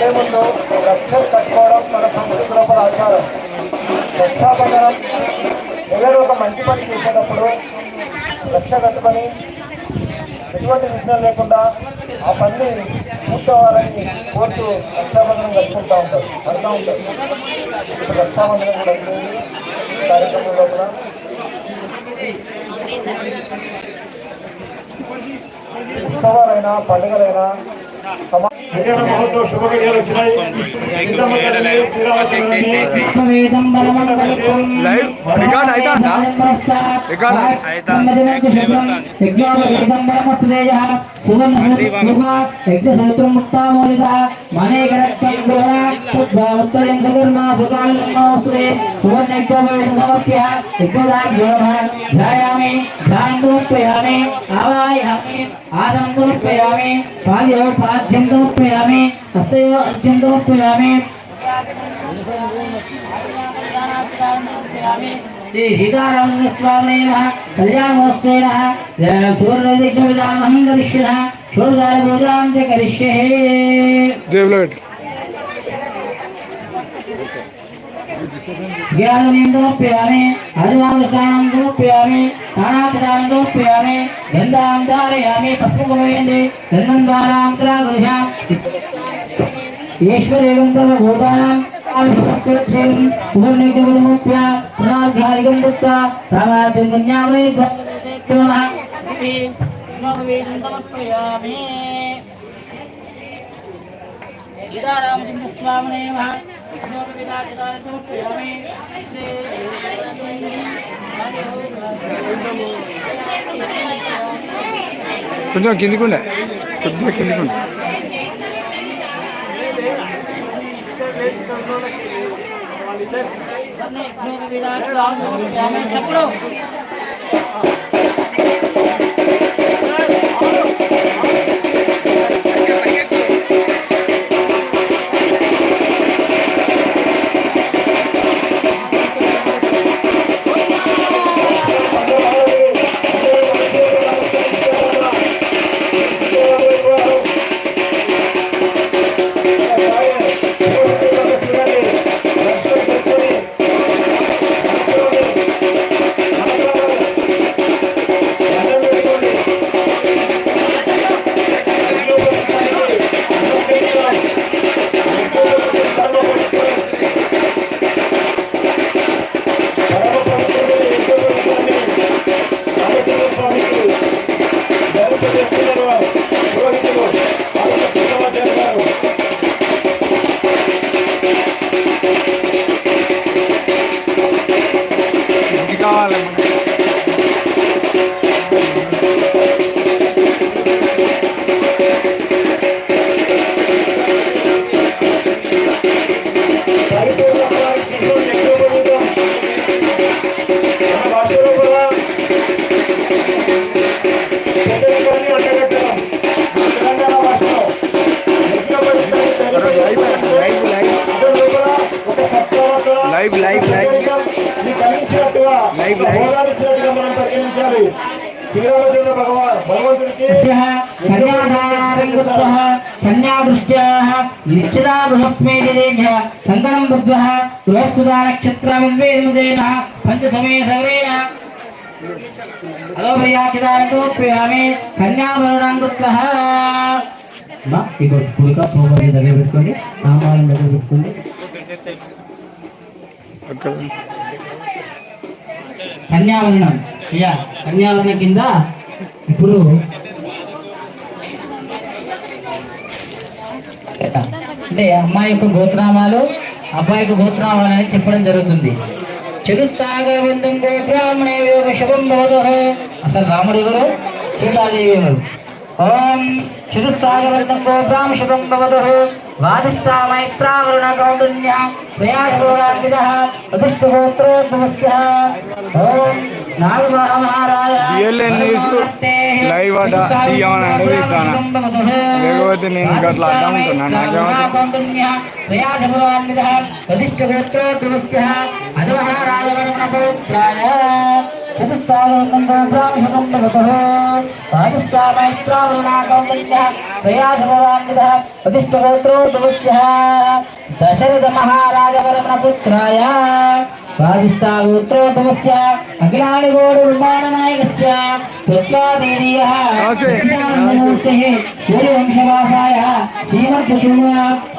వెళ్ళే ముందు రక్ష కట్టుకోవడం మన సంస్కృతి లోపల ఆచారం. రక్షాబంధనం ఏదైనా ఒక మంచి పని చేసేటప్పుడు రక్ష కట్టుకొని ఎటువంటి విఘ్నం లేకుండా ఆ పని పూర్తవ్వాలని కోర్టు రక్షాబంధనం కట్టుకుంటూ ఉంటారు అర్థం ఉంటారు. ఇప్పుడు రక్షాబంధనం కూడా అయిపోయింది. కార్యక్రమం లోపల. ఉత్సవాలైనా పండుగలైనా సమా కళ్యాణ మహోత్సవ వచ్చినాయి. లైవ్ రికార్డ్ అవుతుందా? రికార్డ్ ధ్యాయామి ధ్యానం సమర్పయామి ఆవాయామి ఆసనం సమర్పయామి పాద్యో పాద్యం సమర్పయామి హస్తయో అర్ఘ్యం సమర్పయామి శ్రీ సీతారామ స్వామి కళ్యాణమోస్తే సూర్యోదయం కరిష్య చ కరిష్యే జేబులో పెట్టు జ్ఞానం సమర్పయామి అధివాదస్థానం సమర్పయామి ప్రాణాపదానం సమర్పయామి గంధాం ధారయామి పసుపుమయండి గంధం ద్వారాంతరాగృహ్యాం ఈశ్వరేగం సర్వభూతానాం సువర్ణికముఖ్య ప్రణాధ్యారికం దత్తా సామాన్యజ్ఞామై సమర్పయామి సీతారామచంద్ర సమర్పయామి కొంచెం కిందికుండే కొద్దిగా కిందికుండే చెప్పుడు నిశ్చితా బృహస్మేదిదేభ్య కంకణం బుద్ధ్వः బృహస్పదా నక్షత్రమిద్వేదముదేన పంచసమే సర్వేణ అలోపర్యాకిదానతోప్యామి కన్యాభరణాంగత్వః మా ఇగో పుడిక పోగొని దగ్గర పెట్టుకోండి సామాన్యం దగ్గర పెట్టుకోండి కన్యావరణం అయ్యా కన్యావరణ కింద ఇప్పుడు అంటే అమ్మాయి యొక్క గోత్రామాలు అబ్బాయి యొక్క గోత్రామాలు అని చెప్పడం జరుగుతుంది. చతుస్తాగర బృందం యోగ శుభం భవతు. అసలు రాముడు ఎవరు? సీతాదేవి ఎవరు? ఓం చతుస్తాగరబద్ధం గోత్రాం శుభం భవతు. వాదిష్టా మైత్రావరుణ కౌండున్య ప్రయాసోరాన్విద ప్రతిష్ఠగోత్రోద్భవస్య ఓం లైవ్ అట తీయమని అడవిస్తాను. లేకపోతే నేను ఇంకా అట్లా అడ్డం ప్రతిష్ఠగోత్రోద్భవస్య దశరథ మహారాజ పరమణ పుత్రాయ పాదిష్టాగోత్రోద్భవస్య అఖిలాని గోడు నిర్మాణ నాయకస్య తత్వాదీయ రాసే. సూర్యవంశవాసాయ శ్రీమద్భుజుమ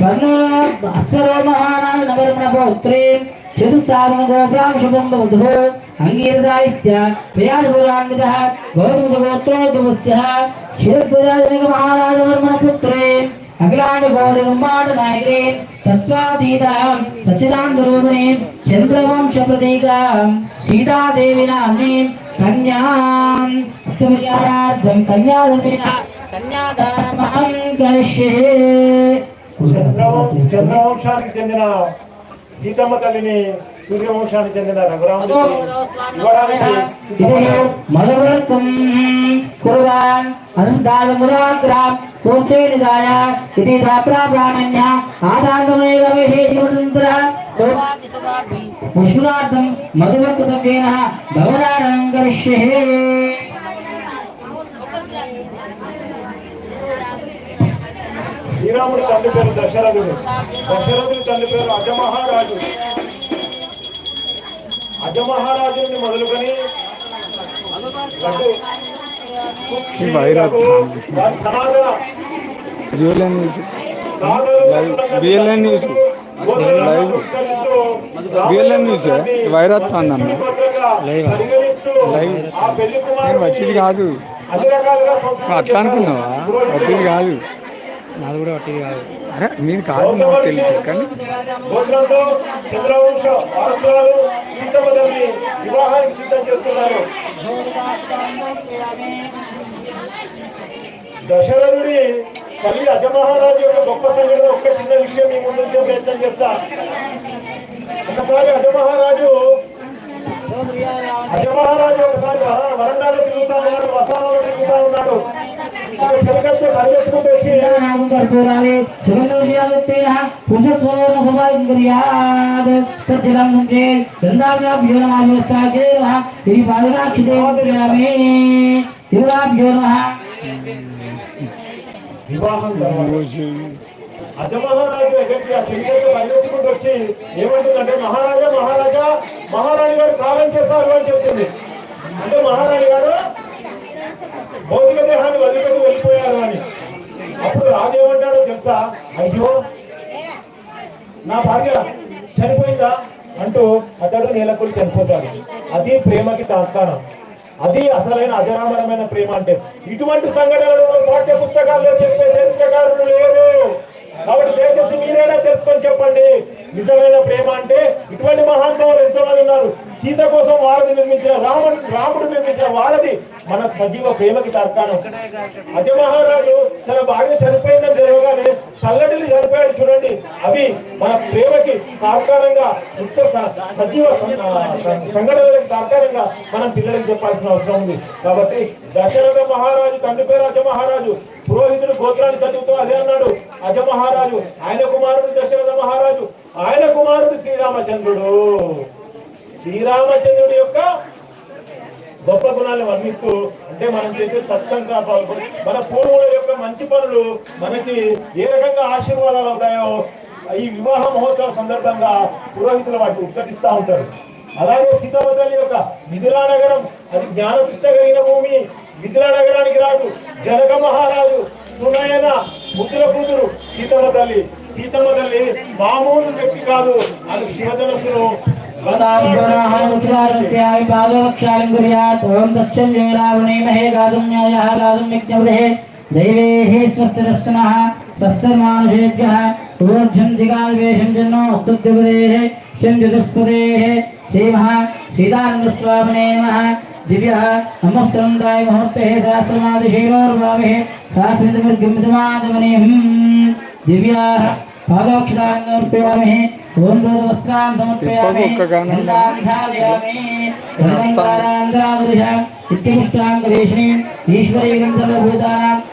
మహారాజ నవరమణ పౌత్రేం చతుస్సాగర గోబ్రాంశకం భవతః అంగీరసాయస్య ప్రయాణపురాన్విదః గౌతమసూత్రోద్భవస్య క్షీరధ్వజాజనక మహారాజవర్మణ పుత్రేం అఖిలాండ గౌడ నిర్మాణ నాయకే తత్వాతీత సచ్చిదానందరూపిణి చంద్రవంశ ప్రతీక సీతాదేవి నామ్ని కన్యాం కన్యాదానమహం చంద్రవంశానికి చెందిన సీతమ్మ తల్లిని సూర్యవంశానికి చెందిన రఘురాముడికి ఇవ్వడానికి. మధువర్తం కుర్వాన్ ఇది ఆదాంతమేవ భవదానం కరిష్యే శ్రీరాముడి తండ్రి పేరు దశరథుడు. దశరథుడి తండ్రి పేరు అజమహారాజు. అజమహారాజుని మొదలుకొని BLN news. Live. BLN news. వైరత్ అన్న లైవ్. లైవ్. నేను వట్టిది కాదు. అట్లా అనుకున్నావా? వట్టిది కాదు. నాది కూడా వట్టిది కాదు. అరే మీది కాదు నాకు తెలుసు కానీ వివాహానికి సిద్ధం చేస్తున్నారు. దశరథుడి తల్లి అజమహారాజు యొక్క గొప్ప సంఘటన ఒక్క చిన్న విషయం మీ ముందు ప్రయత్నం చేస్తా. ఒకసారి అజమహారాజు అజమహారాజు ఒకసారి వర- వరండాలో తిరుగుతా ఉన్నాడు వసానంలో తిరుగుతా ఉన్నాడు. ఒక చిలకత్తే పరిగెత్తుకుంటూ వచ్చి నాగం కర్పూరాలే సుగంధోద్యాదుత్తేన పురుషోత్సవన సభాయింద్రియాద్ తజ్జలం సంజే గంధాభ్యో నమాభిస్తాగే నమః ఇది పాదరాక్షిదేవమే దివాభ్యో నమః వివాహం తర్వాత అజమహారాజు దగ్గరికి ఆ చిన్నతో పరిగెత్తుకుంటూ వచ్చి ఏమంటుందంటే మహారాజా మహారాజా మహారాణి గారు కాలం చేశారు అని చెప్తుంది. అంటే మహారాణి గారు భౌతిక దేహాన్ని వదిలిపెట్టి వెళ్ళిపోయారు అని. అప్పుడు రాజేమంటాడో తెలుసా? అయ్యో నా భార్య చనిపోయిందా అంటూ అతడు నేలకొని చనిపోతాడు. అది ప్రేమకి తాత్కారం అది అసలైన అజరామరమైన ప్రేమ అంటే. ఇటువంటి సంఘటనలు పాఠ్య పుస్తకాల్లో చెప్పే చరిత్రకారులు లేరు. కాబట్టి దయచేసి మీరైనా తెలుసుకొని చెప్పండి? నిజమైన ప్రేమ అంటే ఇటువంటి మహానుభావులు ఎంతోమంది ఉన్నారు. సీత కోసం వారధి నిర్మించిన రాముడు రాముడు నిర్మించిన వారధి మన సజీవ ప్రేమకి తార్కాణం. అజ మహారాజు తన భార్య చనిపోయిందని తెలియగానే చల్లడిని చనిపోయాడు చూడండి. అవి మన ప్రేమకి తార్కారంగా నిత్య సజీవ సంఘటనలకు తార్కారంగా మనం పిల్లలకు చెప్పాల్సిన అవసరం ఉంది. కాబట్టి దశరథ మహారాజు తండ్రి పేరు అజ మహారాజు పురోహితుడు గోత్రాన్ని చదువుతూ అదే అన్నాడు. అజ మహారాజు ఆయన కుమారుడు దశరథ మహారాజు ఆయన కుమారుడు శ్రీరామచంద్రుడు. శ్రీరామచంద్రుడి యొక్క గొప్ప గుణాలను వర్ణిస్తూ అంటే మనం చేసే సత్సంకల్పాలు మన పూర్వుల యొక్క మంచి పనులు మనకి ఏ రకంగా ఆశీర్వాదాలు అవుతాయో ఈ వివాహ మహోత్సవ సందర్భంగా పురోహితులు వాటిని ఉద్ఘటిస్తూ ఉంటారు. అలాగే సీతమ్మ తల్లి యొక్క మిథిలా నగరం అది జ్ఞానకృష్ణ కలిగిన భూమి. మిథిలా నగరానికి రాదు జనక మహారాజు సునయన ముద్ర కూతురు సీతమ్మ తల్లి సీతమ్మ తల్లి మామూలు వ్యక్తి కాదు. అది శివధనస్సును वदाभ्योनाहारस्याय पादवक्षालं कुर्यात् ॐ तच्छं यो रावणीमहे गातुं न्यायः गातुं यज्ञवृहे दैवैः स्वस्तिरस्तनः स्वस्तिर्मानुषेभ्यः ऊर्ध्वं दिगाल्वेषं जन्नो स्तुद्युपदेः शञ्जुतस्पदेः श्रीमः सीतानन्दस्वामिने नमः दिव्यः नमस्तनन्दाय मुहूर्तेः सहस्रमादिशीलोर्भावेः सहस्रमिदमिर्गमिदमादमनिः दिव्याः पादोक्षितान् समर्पयामि ॐ रोदवस्त्रान् समर्पयामि गन्धाध्यालयामि गन्धारान्ध्रादृशाम् नित्यपुष्टाङ्गवेशिनीम् ईश्वरी गन्धर्वभूतानाम्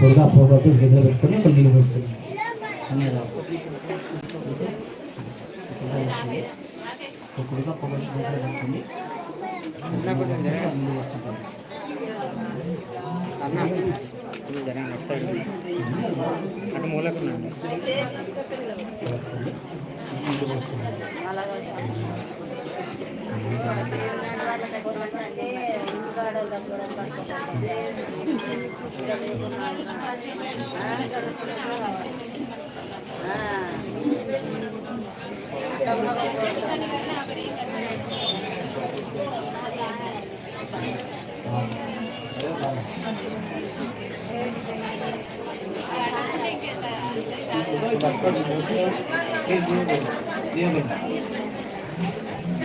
పొగ పొగట్టు ఎదురు పెట్టుకుని కొన్ని వస్తుంది కన్యాదానం ఒక్కొక్కగా పొగ ఎదురు పెట్టుకుని అటు మూలకున్నాను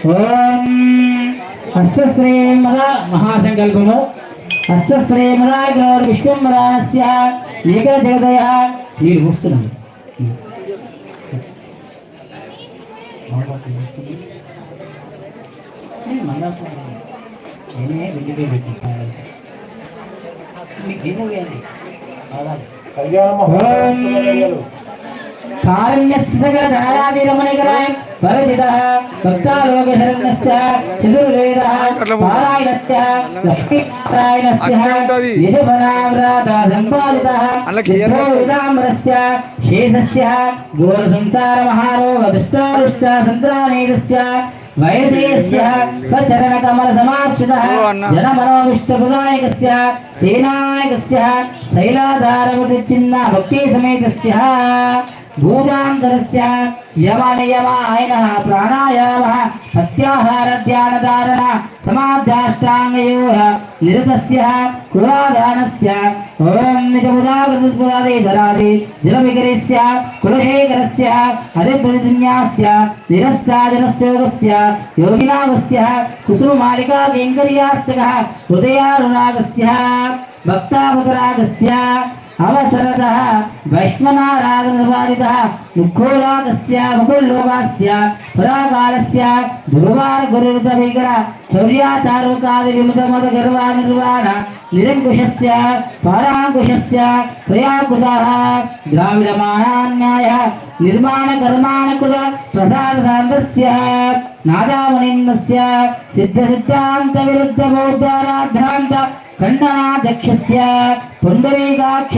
ఓం హస్తశ్రేమద మహాసంకల్పము. హస్తశ్రేమదాయ విశ్వంబరాణస్య ఏక జగదయ. మీరు వస్తున్నాను నేనే వెళ్ళిపోయి పెట్టిస్తాను మీకు వేయండి కళ్యాణ పరిజితః భక్తాలోకశరణస్య చతుర్వేదः పారాయణస్య లక్ష్మీనారాయణస్య అట్లుంటది. యజమనావ్రాత సంపాదితः అలా clear గా ఉంది. విదామరస్య శేషస్య ఘోర సంసార భూజాంతరస్య దుష్టారుష్ట ఆయన ప్రాణాయామ ప్రత్యాహార ధ్యాన ధారణ సమాధ్యాష్టాంగయో నిరతస్య కులాదానస్య ఓం నిజముదాగృతపురాదే ధరాది జలవికరస్య కులశేఖరస్య హరిప్రతిన్యాస్య నిరస్తాజనస్యోగస్య యోగినామస్య కుసుమాలికా కైంకర్యాస్తకः హృదయారుణాగస్య భక్తావతరాగస్య అవసరతः వైష్మనారాధనవాదితः ముఖోలాగస్య ముకుల్లోకాస్య పురాకాలస్య దుర్వార గురుత విగ్ర చౌర్యాచారుకాది విముద మద గర్వా నిర్వాణ నిరంకుశస్య పరాంకుశస్య త్రయాకృతः ద్రావిడమానాన్యాయ నిర్మాణ కర్మాణకృత ప్రసాద సాంద్రస్య నాదామణిన్నస్య సిద్ధ సిద్ధాంత విరుద్ధ బౌద్ధారాధ్రాంత ఖండనాధ్యక్షస్య పుండరీకాక్ష